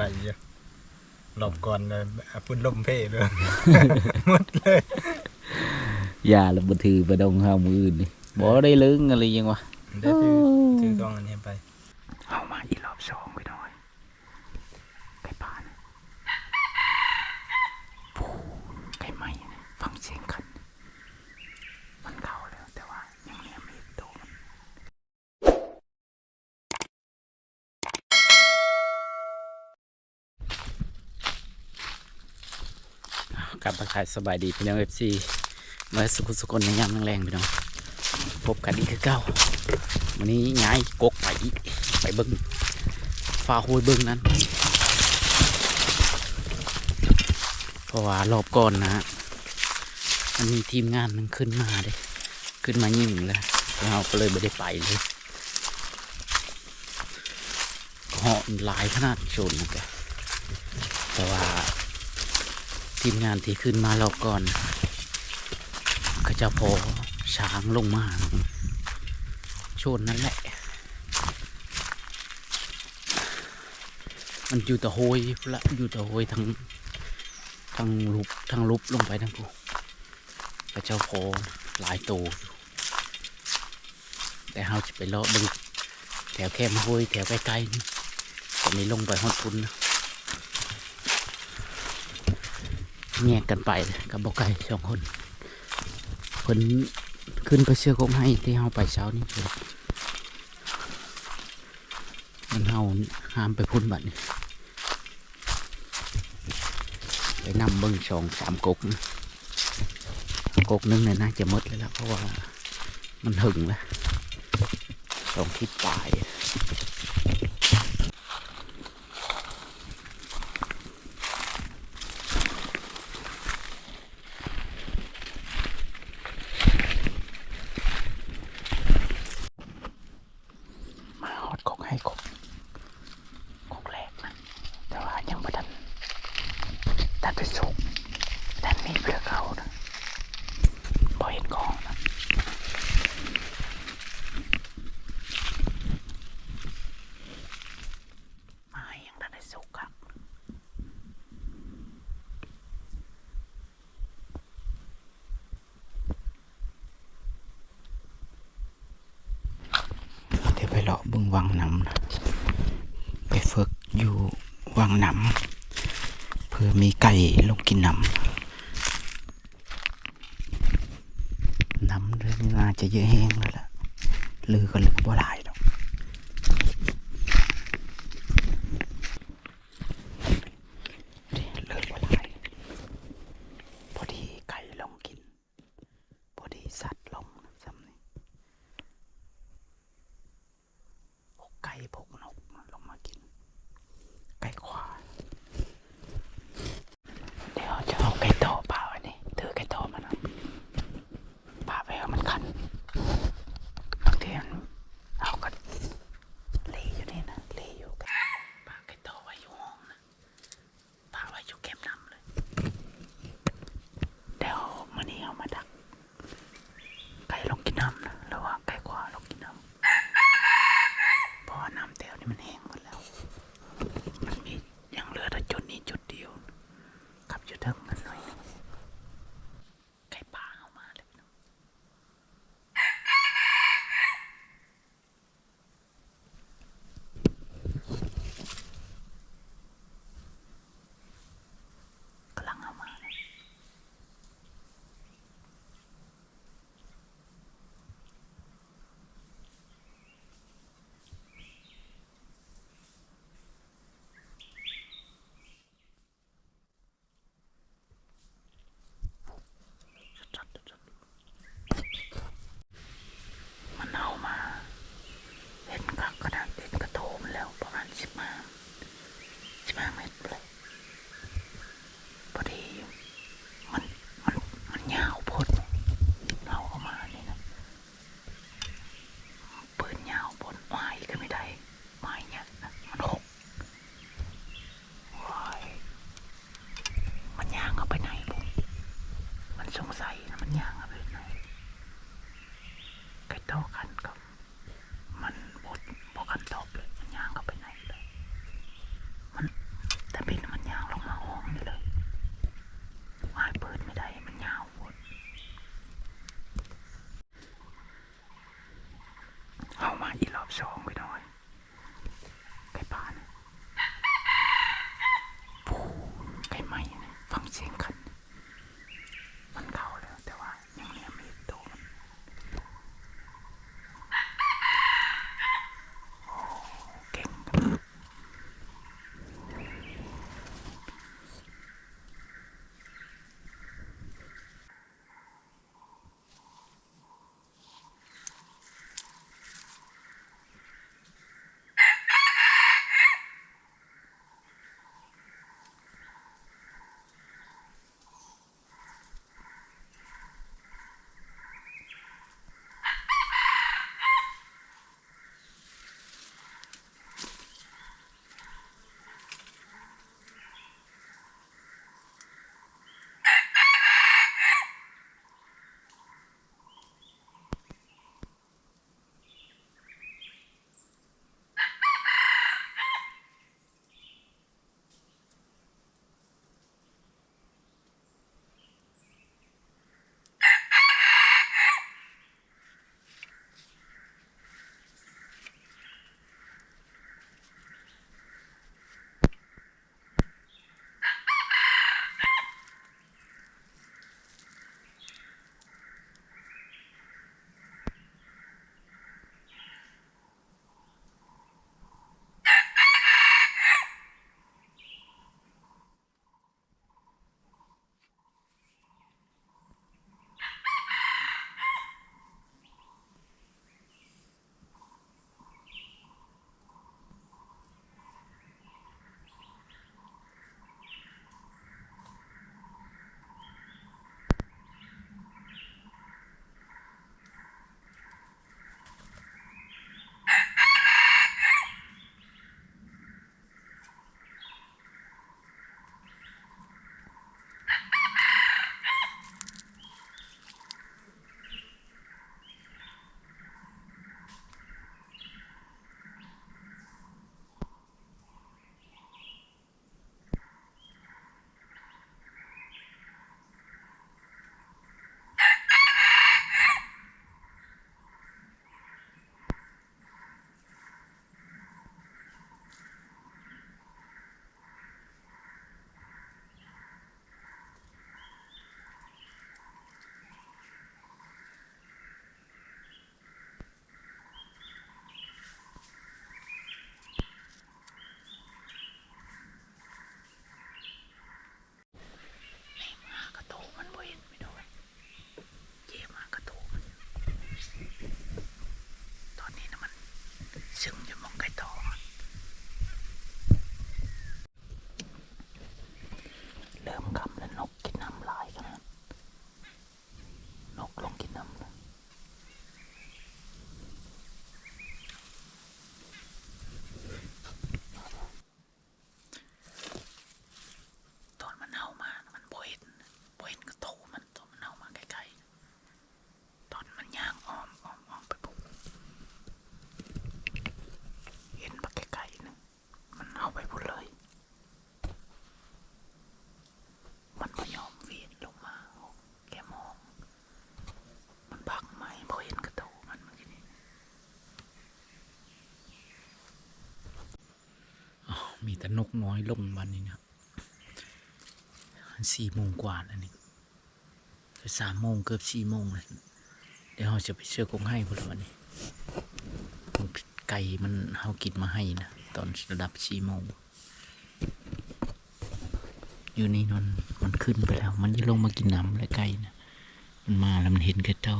ได้เยอะหลบก่อนเลยพุ่นลมเพเลยหมดเลยอย่าละบ่ถือบ่ดงเฮามืออื่นนี่บ่ได้ลึงอะไรยังวะเดี๋ยวถือถือกล้องอันนี้ไป เอามาอีกรอบสองไปหน่อยไก่ป่านะปูไก่ไหม้นะฟังเสียงคัน มันเข้าแล้วแต่ว่ายังเลี้ยงไม่เห็นตัวมัน กับมาขายสบายดีพี่น้องเอฟซีมาสุขสุขนในยามแรงๆพี่น้องพบกันอีกคือเก้าวันนี้ย้ายกกไปอีกไปเบิ้งฟ้าห้วยเบิ้งนั้นเพราะว่ารอบก่อนนะฮะมันมีทีมงานมันขึ้นมาเด้ขึ้นมายิ่งแล้วเราก็เลยไม่ได้ไปเลยเหาะหลายขนาดโชนนะแกแต่ว่า ทีมงานที่ขึ้นมาเรอบก่อนก็จะพอช้างลงมาชนนั่นแหละ มันอยู่แตะโหยละอยู่แตะโหยทั้งทั้งลุบทั้งลุบลงไปทั้งกูพระเจ้าพอหลายตัวแต่เราจะไปเลาะบึงแถวแคมห้วยแถวใกล้ๆนี่จะไม่ลงไปฮอดพุ่นนะ แยกกันไปกับบอกไก่สองคนเพิ่นขึ้นไปเชื่อคงให้ที่เฮาไปเช้านี่เพิ่นมันเฮาห้ามไปพุ่นบัดนี่ไปนำเบิ้งสองสามกกนะกกหนึงเนี่ยน่าจะมดเลยแล้วเพราะว่ามันหึงแล้วสองทิศปลาย มาฮอดกกให้กกกกแรกนะแต่ว่ายังไม่ทันทันไปสุกทันมีเปลือกเขานะพอเห็นกองนะมายังทันได้สุกครับเดี๋ยวไป เลางวังน้ำนะไปฝึกอยู่วังน้ำเพื่อมีไก่ลงกินน้ำน้ำเรื่องน่าจะเยอะแห้งแล้วล่ะลือก็ลือบ่หลาย ใส่มันยางอะไปหน่อยไก่โตกัน 兄弟们 ก็นกน้อยลงวันนี้นะครับสี่โมงกว่าแล้วนี่สามโมงเกือบสี่โมงเลยเดี๋ยวเราจะไปเชื่อกงให้พวกเราวันนี้ไก่มันเฮากินมาให้นะตอนระดับสี่โมงอยู่นี่นอนมันขึ้นไปแล้ว มันจะลงมากินน้ำและไก่นะมันมาแล้วมันเห็นไก่ต่อ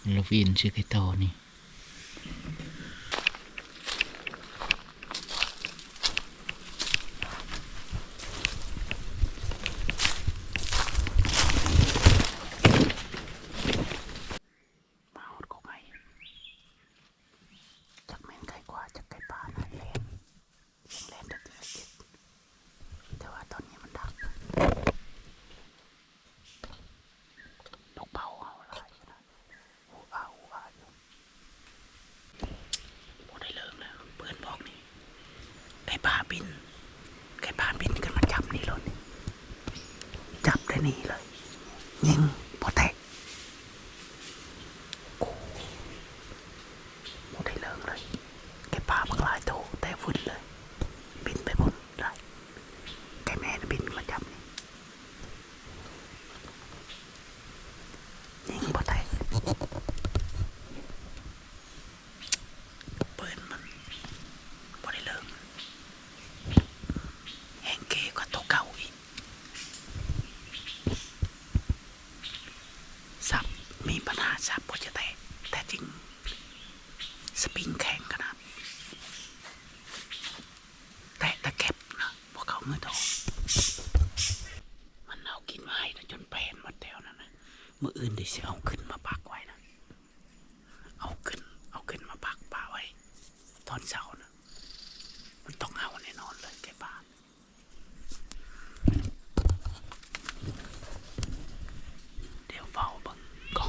มันเราวินชื่อไก่ต่อนี่ มาหดกไก่จักแม่นไก่กว่าจักไก่ป่านะแลนยังแลนแต่ที่เจ็ดแต่ว่าตอนนี้มันดักนกเป่าเอาหลายขนาดหูอาหูอาอยู่โอ้ได้เลิกแล้วเพื่อนบอกนี่ไก่ป่าบิน ไก่ป่าบินกันมาจับนี่รถนี่จับได้นี่เลย ยิงพอแตก โอ้ได้เลิกเลยแกปลาบักหลายโตแต่ฝุ่นเลย บินไปบนได้แกแม่น่ะบินมาจับนี่ยิงบ่ได้เปิดมันบ่ได้เลิกแห้งเกกว่าตัวเก่าอีกสับ มีปัญหาสับบ่จะแตกแต่จริงสปริงแข็งขนาดแต่ตะเก็บนะพวกเขาเงือทองมันเอากินมาให้นะจนแปลนหมดแล้วนั่นนะเมื่ออื่นเดี๋ยวจะเอาขึ้นมาปักไว้นะ เอาขึ้น เอาขึ้นมาปักป่าไว้ ตอนเช้านะมันต้องเอาแน่นอนเลยแกบ้าน เดี๋ยวเบาเบังก็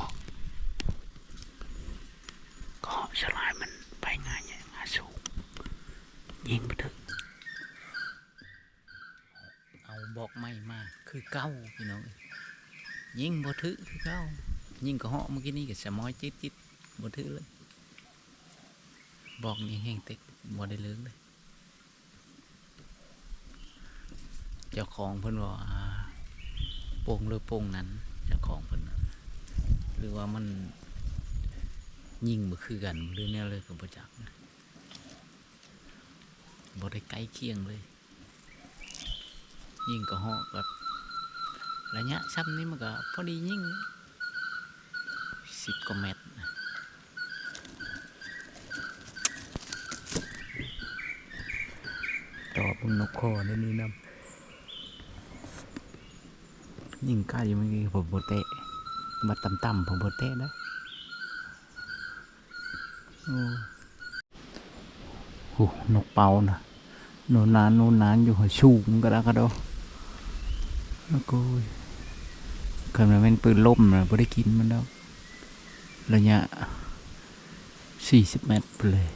ก็สลายมันไปง่ายเนี่ยงาสูงยิงไปถึงเอาบอกไม่มาคือเก้า พี่น้องยิงบ่ถือคือเก้ายิงก็เหาะเมื่อกี้นี่ก็สมอยจิตจิตบ่ถือเลย บอกนี่แห้งเต็กบ่ได้เลิกเลยเจ้าของเพิ่นว่าอ่าโป่งหรือโป่งนั้นเจ้าของเพิ่นหรือว่ามันยิ่งบ่คือกันหรือแนวเลยกับบ่จักบ่ได้ใกล้เคียงเลย ยิ่งก็เหาะแบบ ระยะซ้ำนี้มันก็พอดียิ่งสิบกว่าเมตรต่อบนนกคอนี่นี่นำยิ่งกล้เมื่อกี้ผมบ่เตะมาต่ำๆผมบ่เตะนะโอ้โหนกเป่านะโนนนานโนนนานอยู่หัวชูงก็แล้วก็ดแล้วก็ คำนั้นเป็นปืนล่มนะไม่ได้กินมันแล้วระยะสี่สิบเมตรไปเลย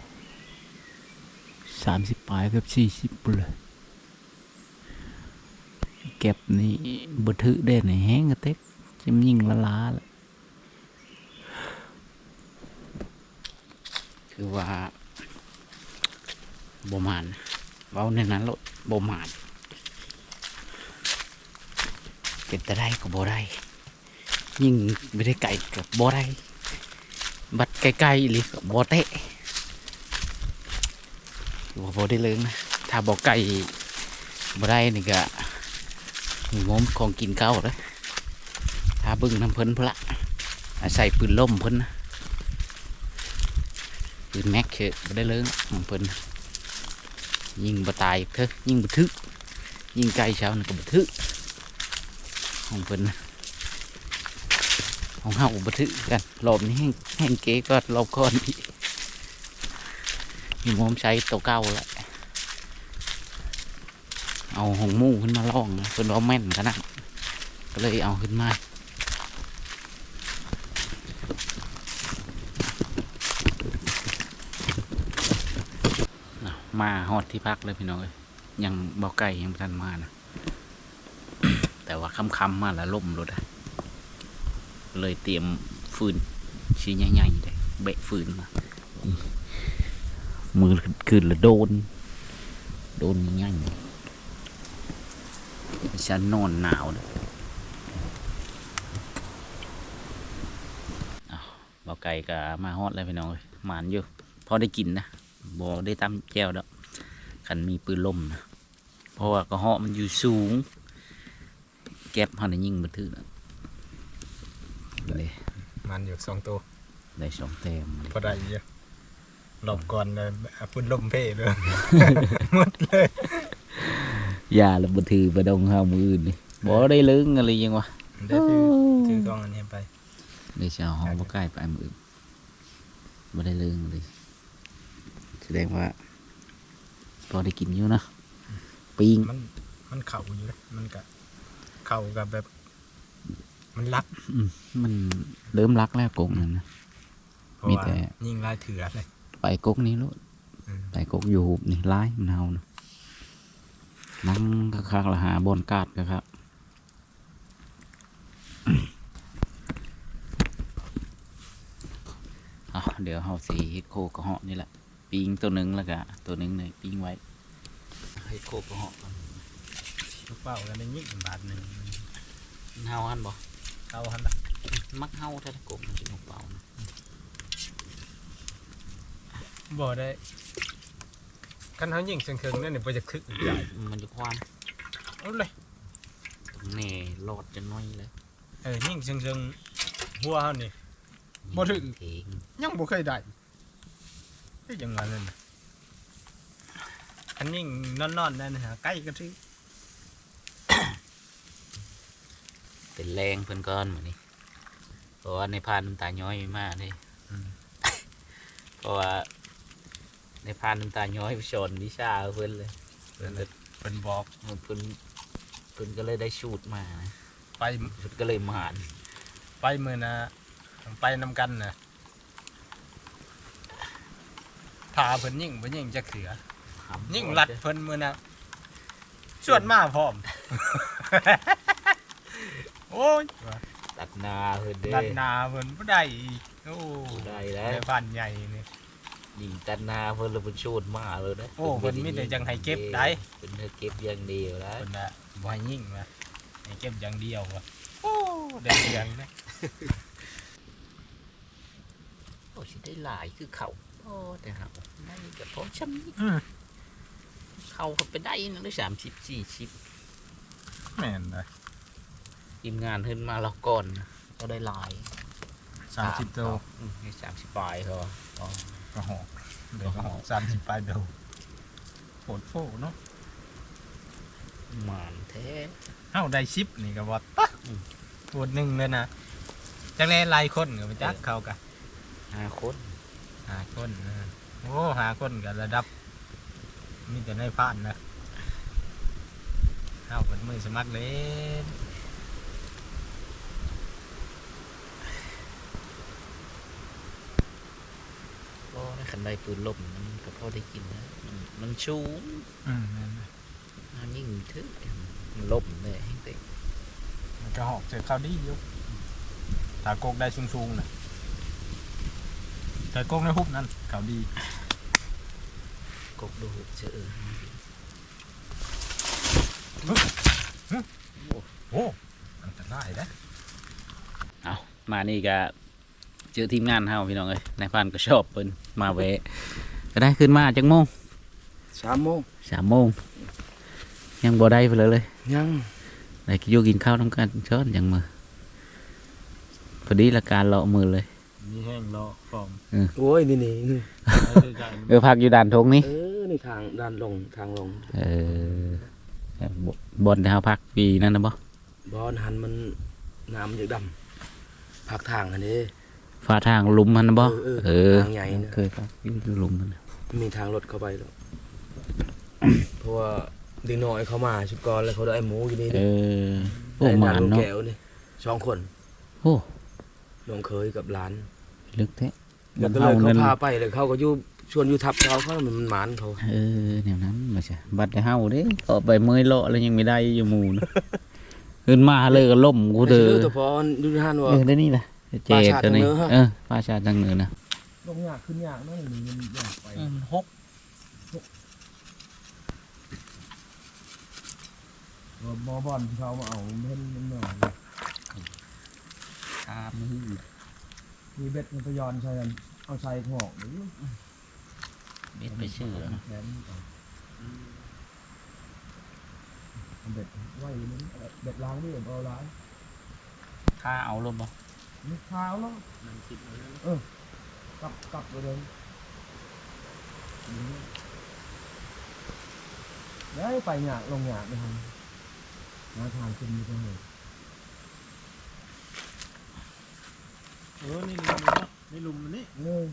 สามสิบปลายเกับสี่สิบไปเลยเก็บนี่บถือได้ในแห้งกระเต็กจิมยิงละลาละคือว่าบ่มานเว้าในนั้นลดบ่มานเป็นแต่ได้ก็บ่ได้ ยิ่งไม่ได้ไก่กับบ่ได้ บัดไกลๆหรือกับบ่เตะบ่บ่ได้เลิงนะ ถ้าบ่ไก่บ่ได้นี่ก็งมของกินเก้าเลยถ้าบึ้งน้ำเพิ่นพละอาศัยปืนล่มเพิ่นนะปืนแม็กเชอบ่ได้เลิงของเพิ่นยิงบ่ตายเถอะยิงบ่ทึกยิงไกลเช้านี่ก็บ่ทึกของเพิ่นนะ ของเฮาบ่ทึกกันรอบนี้แห้งเก๋ก็รอบก่อนอีกมีงมใช้ตัวเก่าแหละเอาหงมู่ขึ้นมาล่องเพิ่นว่าแม่นขนาดก็เลยเอาขึ้นมามาฮอดที่พักเลยพี่น้องยังเบาไก่ยังบ่ทันมานะ แต่ว่าค่ำๆมาแล้วล่มรถอะ เลยเตรียมฟืนชิ้นใหญ่ๆเลยเบะฟืนมา มือขึ้นละโดน โดนง่ายฉันนอนหนาวนะอ้าวเบาไก่ก็มาฮอดเลยพี่น้องเอ้ยหมานอยู่พอได้กินนะบ่ได้ตำแก้วดอกคันมีปืนลมนะ เพราะว่ากระเหาะมันอยู่สูง แก็บเขาได้ยิงบันทึกนะ เลยมันอยู่สองตัวได้สองแต้มพอได้เยอะรอบก่อนเลยพุ่นลมเพ่เลยหมดเลยยาแล้วบันทึกไปดงเฮามืออื่นนี่บ่ได้ลึงอะไรยังวะได้ถือถือกล้องอันนี้ไปได้จะเอาห้องบ่ใกล้ไปมืออื่นบ่ได้ลึงเลยแสดงว่าพอได้กินอยู่นะปิงมันมันเข่าอยู่เลยมันกะเข่ากับแบบ มันรักอืมมันเริ่มรักแล้วกงนั่นนะ เพราะมีว่าแต่ ยิ่งลายเถือเลย ไปกกนี้ลูกอืม ไปกกอยู่หุบนี่ร้ายมันเฮานะนั่งคักๆละหาบอนกาดก็ครับ อะเดี๋ยวเฮาสีเฮ็ดโคกระเหาะนี่แหละปิงตัวหนึ่งแล้วก็ตัวหนึ่งเนี่ยปิงไว้เฮ็ดโคกระเหาะก่อน ลูกเป้ากันได้ยิ่งบาทหนึ่งมันเฮาหันบ่ เอาหันละมักเฮาแท้ๆกบมันสินกเป่านะบ่ได้คันเขายิ่งเชิงๆนั่นนี่บ่จะคึกอีกใหญ่มันจะควานเอาเลยตรงแน่รอดจะน้อยเลยเออยิ่งเชิงๆหัวเขานี่บ่ถึงเองยังบ่เคยได้ที่ยังไงนั่นน่ะอันยิ่งนอนๆนั่นนะฮะใกล้กันที่ เป็นแรงเพิ่นก้อนเหมือนนี้เพราะว่าในพานน้ำตาย้อยมากเลยเพราะว่าในพานน้ำตาย้อยไปชนวิชาเพิ่นเลยเพิ่นเพิ่นบอกเพิ่นเพิ่นเพิ่นก็เลยได้ชูดมานะไปเพิ่นก็เลยมานไปมื้อน่ะไปนำกันน่ะถ้าเพิ่นยิ่งบ่ยิ่งจักเสือหำยิ่งรัดเพิ่นมื้อน่ะชวนมาพร้อมโอ้ยตัดนาเพิ่นเด้ดันหนาเพิ่นบ่ได้อีกโอ้ได้แล้วในบ้านใหญ่นี่ยิงตัดนาเพิ่นเลยเพิ่นชูดมาเลยนะโอ้เพิ่นมีแต่จังให้เก็บได้เพิ่นให้เก็บอย่างเดียวนะเพิ่นน่ะบ่ให้ยิ่งว่ะให้เก็บอย่างเดียวว่ะโอ้ได้เสียงนะโอ้สิได้หลายคือเขาโอ้แต่ครับไม่ก็พอช้ำนี่อืมเขาก็ไปได้นั่นได้สามสิบสี่สิบแม่นนะ ทีมงานขึ้นมาแล้วก่อนนะก็ได้หลาย30โตอืมให้สามสิบปลายเขาอ๋อกระหอกเดี๋ยวกระหอก30ปลายเดียวโผดโฟเนาะหมานแท้เอ้าได้ชิปนี่ก็บ่ตะอืมปวดหนึงเลยนะจักแลหลายคนก็บ่จักเขากะห้าคนหาคนเออโอ้หาคนก็ระดับมีแต่ในผ่านนะเอ้าเปิดมือสมัครเล่น ก็ได้ขันได้ปืนลมมันก็พอได้กินนะมันมันชูงอืมนั่นน่ะอันยิ่งทึกมันลมเลยให้เต็มมันกระหอกเจอข้าวดีอยู่ถ้าโกกได้สูงๆนะแต่โกกในหุบนั่นข้าวดีกบดูเจอโอ้อันตรายนะเอามานี่ก็ เจอทีมงานเฮาพี่น้องเอ้ยนายพันก็ชอบเพิ่นมาแวะก็ได้ขึ้นมาจังโมงสามโมงสามโมงยังบ่ได้ไปเลยเลยยังได้กินอยู่กินข้าวน้ำกันเชิญยังมือพอดีละการเลาะมือเลยมีแห้งรอฟอมโอ้ยนี่นี่นี่เออพักอยู่ด่านทงนี้เออนี่ทางด้านลงทางลงเออบบนที่เขาพักปีนั่นนะบ่บอนหันมันน้ำมันจะดำผักทางอันนี้ ฟ้าทางลุมมันบ่เออเออทางใหญ่นะ เคยพักอยู่ลุมมันมีทางรถเข้าไปแล้วเพราะว่าเด็กน้อยเขามาชุดกรแล้วเขาได้หมูอยู่นี่เออโอ้หมานเนาะแก้วนี่สองคนโอ้น้องเคยกับหลานลึกแท้แล้วก็เลยเขาพาไปเลยเขาก็อยู่ชวนอยู่ทับเขาเขามันหมานเขาเออแนวนั้นมาใช่บัดได้เฮาเด้ก็ไปเมยเลาะแล้วยังไม่ได้อยู่หมู่นะขึ้นมาเลยก็ล่มกูเด้อชื่อตัวพอดูท่านว่าเออได้นี่แหละ เจปราชาทตัวนี้ทางเหนือฮะเออปราชาทางเหนือนะลงยากขึ้นยากนั่นมันยากไปหกบ่บอลที่เขามาเอาเล่นมันหน่อยตามมือมีเบ็ดมันไปย้อนใส่กันเอาใส่หอกหรือเบ็ดไปเชื่อแขนเอาเบ็ดไว้นี่เบ็ดล้างนี่เอาล้างข้าเอาลมบ่ นี่ขาวแล้วมันคิดเลยกลับกลับไปเลยได้ไปหยาดลงหยาดนะครับงานทานขึ้นมีเท่าไหร่เออนี่ลุมเนาะนี่ลุมมันนี่เออ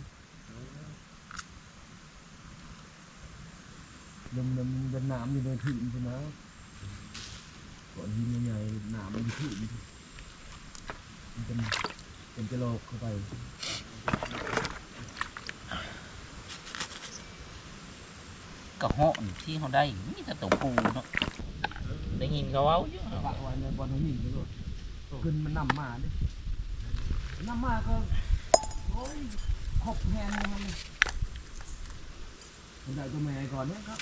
ลมมันเป็นน้ำอยู่ในถิ่นใช่ไหมก่อนหินใหญ่ๆน้ำมันอยู่ที่ถิ่นมันเป็น เป็นจะโลกเข้าไปก็เหาะที่เขาได้มีแต่ตัวปูเนาะได้ยินเขาเอาอยู่ปะไว้ในบอลหินไปเลยขึ้นมันนำมาดินำมาก็โอ้ยขบแพงเลยมันมันได้ตัวแม่ก่อนเนี่ยครับ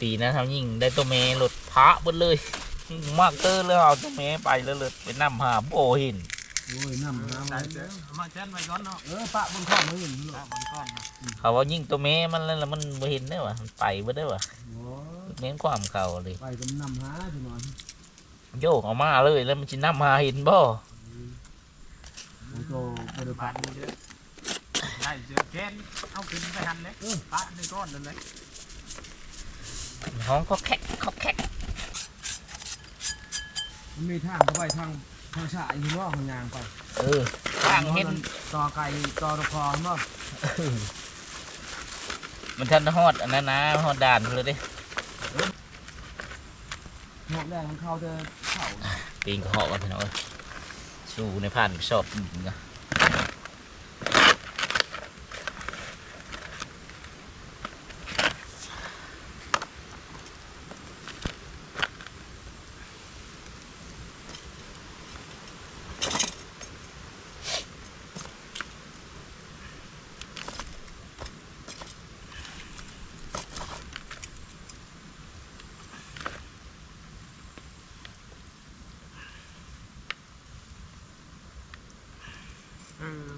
ปีนะทำยิงได้ตัวเมหลุดพระเบดเลยมากเตอร์แล้วเอาตัวเมไปแล้วเลยไปนำหาโบหิน โอ้ยนำน้ำได้มาเด้อเอามาแช่นไว้ก่อนเนาะเออปะบนข้อมือหินลูกถ้ามันก้อนนะเขาว่ายิงตัวเมมันแล้วแล้วมันบ่เห็นได้วะมันไปบ่ได้วะโอ้ยเม้นความเขาเลยไปก็นำหาจังหน่อยโยกออกมาเลยแล้วมันสินำหาเห็นบ่โอ้โตบริบาบาดลนี้เด้อได้เจอแกนเอาขึ้นไปหันเลยปะในก้อนนั่นเลยห้องเขาแคกเขาแคกมันมีทางเข้าไปทาง ทางสายหินว่าของยางไปเออทางเห็นต่อไก่ต่อตะคอเนาะมันทันฮอดอันนั้นนะฮอดด่านเลยเด้หอกแดงของเขาจะเข่าปีนก็เหาะกันพี่น้องเอ้ยสู้ในผ่านชอบยิงนะ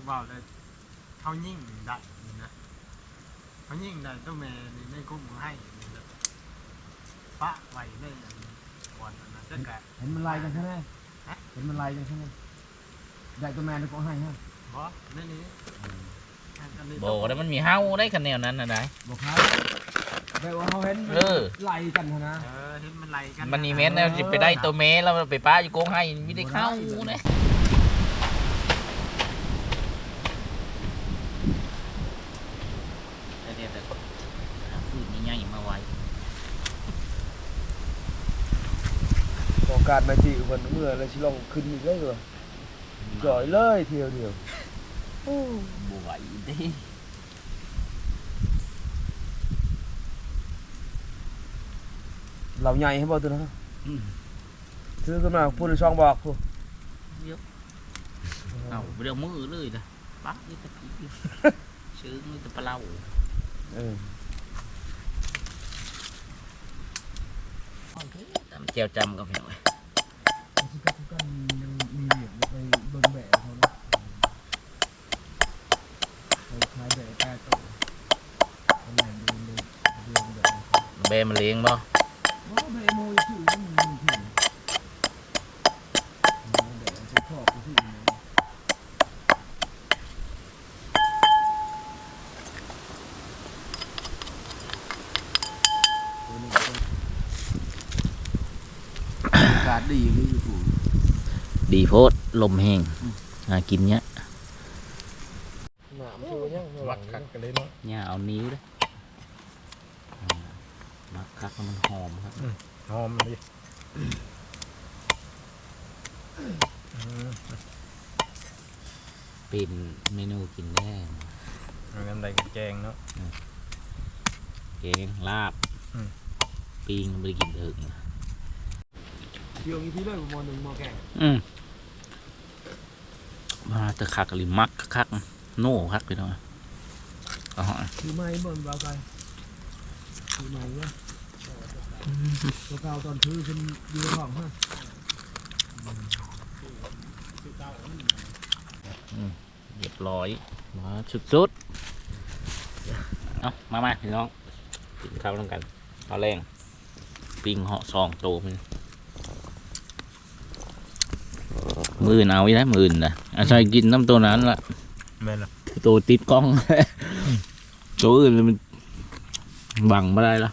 เออว่าเลยเขายิ่งได้นี่นะเขายิ่งได้ตัวแม่นี่ในกุ้งให้นี่นะปะไว้ในอันก่อนอันนั้นจะแกะ เห็นมันลายกันใช่ไหมเห็นมันลายกันใช่ไหมใหญ่ตัวแมนก็ให้ฮะเพราะในนี้อันนี้โบแล้วมันมีเฮาได้คะแนนนั้นนะได้ บอกครับแต่ว่าเขาเห็นเออ ไล่กันนะ เออเห็นมันไล่กันมันนี่แม่นแล้วจะไปได้ตัวเมแล้วไปป้าอยู่โกงให้ไม่ได้เข้าเนี่ยเดี๋ยวๆหาฟืนใหญ่ๆมาไว้ โอ กาสมาจีวันเมื่อเลยชิลองขึ้นอีกได้เลยจ่อยเลยเที่ยวเดียวบไหวเด้เราใหญ่ให้บอกตัวนะอืมซื้อขึ้นมาพูดในช่องบอกพูดเอาเดี๋ยวมือเลยนะปั๊บนี่ตะกี้ชื่อนี่ตะปลาเล่าเออตำเจียวจำกับพี่น้อยที่ก็ทุกกันยังมีเหรียญไปเบิ่งแบบเขานะไปขายแบบแปดตัวเขาแหล่ง ดูเลยดูแบบแบมนเลี้ยงบ่ว่าแบ โพดลมแห้งหากินเนี้ยหนามชูยังวัดคักกันเลยเนาะเนี่ยเอานิ้วเลยอ่ามักคักแล้วมันหอมครับหอมเลยเป็นเมนูกินแน่น้ำใดแกงเนาะแกงลาบอืมปิ้งไม่ได้กินถึงเที่ยวนี้ที่เลยมอหนึ่งมอแก่อืม มาแตะคักหรือมักคักโน่คักไปหน่อยอ๋อคือไม้บ่นเบาไกลคือไม้เนี่ยตัวเก่าตอนคือขึ้นอยู่ในท้องฮะเรียบร้อยมาสุดๆเอามามาพี่น้องกินข้าวร่วมกันเอาแรงปิ้งเหาะซองโตมันมืออื่นเอาไว้นะมืออื่นนะ อาศัยกินน้ำตัวนั้นละแม่นละตัวติดกล้อง ตัวอื่นมันบังไม่ได้ละ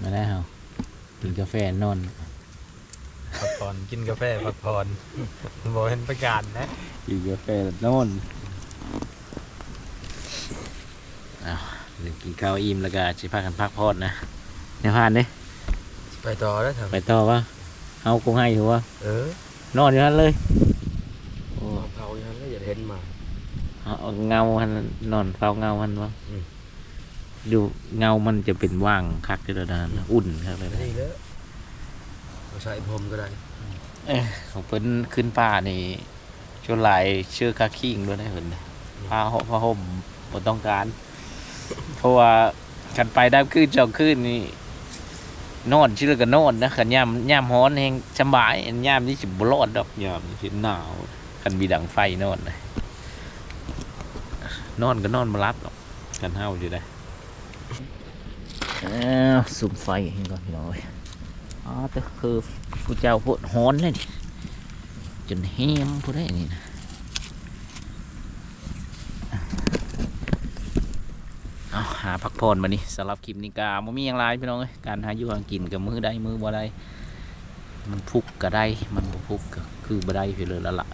มาได้เหรอกินกาแฟนอนพักผ่อนกินกาแฟพักผ่อนบ่เห็นประกาศนะกินกาแฟนอนอ้าวเดี๋ยวกินข้าวอิ่มแล้วก็จะพากันพักผ่อนนะ เดี๋ยวผ่านเด้ไปต่อแล้วทไปต่อวะเอาคงให้ถือว่าำเออ นอนอยู่นั่นเลยโอ้เผาอย่างนั้นแล้วอย่าเห็นมาเอาเอาเงาหันนอนเฝ้าเงาหันวะอืมดูเงามันจะเป็นว่างคักเจริญนะอุ่นครับเลยนะนี่แล้วเอาใส่ผมก็ได้ของเพิ่นขึ้นป่านี่ช่วงหลายเชื่อคาคิงด้วยนะเพิ่นผ้าห่มผ้าห่มบ่ต้องการ เพราะว่ากันไปได้ขึ้นจองขึ้นนี่ นอนชื่อกันนอนนะขันยามยามฮ้อนแหงสำบายอันยามนี่สิบ่รอดดอกยามนี่สิหนาวคันมีดังไฟนอนนะนอนก็นอนบ่รับหรอกกันเฮาอยู่ได้อ้าวสุมไฟให้ก่อนพี่น้อยอ๋อแต่คือผู้เจ้าพูดฮ้อนเลยนี่จนแฮมผู้ได้นี่นะ เอา หาพักผ่อนมานี่สำหรับคลิปนี้กาบ่มีอย่างไรพี่น้องเอ้ยการหาอยู่หากินกับมือได้มือบ่ได้มันพุกก็ได้มันบ่พุกก็คือบ่ได้พี่เลยละละ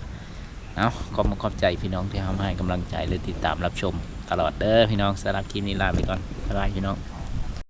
เอาขอบคุณขอบใจพี่น้องที่ทำให้กำลังใจและติดตามรับชม ตลอดเด้อพี่น้องสำหรับคลิปนี้ลาไปก่อนบ๊ายบายพี่น้อง